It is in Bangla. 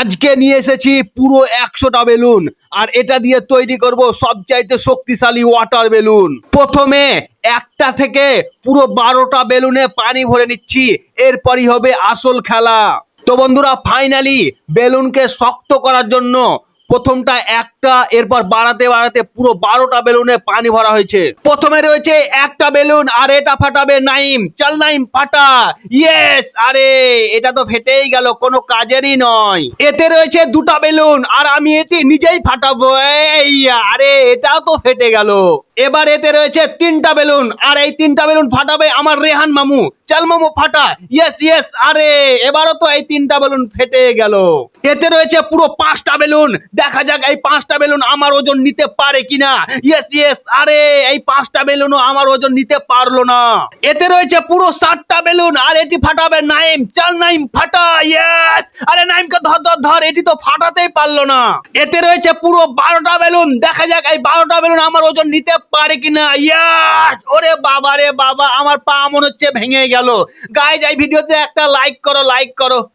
আজকে নিয়ে এসেছি পুরো একশোটা বেলুন। আর এটা দিয়ে তৈরি করব সবচাইতে শক্তিশালী ওয়াটার বেলুন প্রথমে একটা থেকে পুরো বারোটা বেলুনে পানি ভরে নিচ্ছি। এরপরই হবে আসল খেলা। তো বন্ধুরা ফাইনালি বেলুনকে শক্ত করার জন্য প্রথমটা একটা, এরপর বাড়াতে বাড়াতে পুরো বারোটা বেলুনে পানি ভরা হয়েছে। প্রথমে রয়েছে একটা বেলুন, আর এটা ফাটাবে নাইম। চল নাইম, ফাটা। ইয়েস আরে, এটা তো ফেটেই গেল, কোনো কাজেরই নয়। এতে রয়েছে দুটা বেলুন, আর আমি এটি নিজেই ফাটাবো। এই আরে, এটাও তো ফেটে গেল। এবার এতে রয়েছে তিনটা বেলুন, আর এই তিনটা বেলুন ফাটাবে আমার রেহান মামু। চল মামু, ফাটা। ইয়েস ইয়েস আরে, এবারও তো এই তিনটা বেলুন ফেটে গেল। এতে রয়েছে পুরো পাঁচটা বেলুন দেখা যাক এই পাঁচটা বেলুন আমার ওজন নিতে পারে কিনা। ইয়েস ইয়েস আরে এই পাঁচটা বেলুনও আমার ওজন নিতে পারল না। এতে রয়েছে পুরো সাতটা বেলুন, আর এটি ফাটাবে নাইম। চল নাইম, ফাটা ইয়েস আরে নাইমকে ধর ধর ধর, এটি তো ফাটাতেই পারল না। এতে রয়েছে পুরো বারোটা বেলুন, দেখা যাক এই বারোটা বেলুন আমার ওজন নিতে পারে কিনা। ইয়াস ওরে বাবা রে বাবা, আমার পা মনে হচ্ছে ভেঙে গেল। গাইজ এই ভিডিওতে একটা লাইক করো লাইক করো।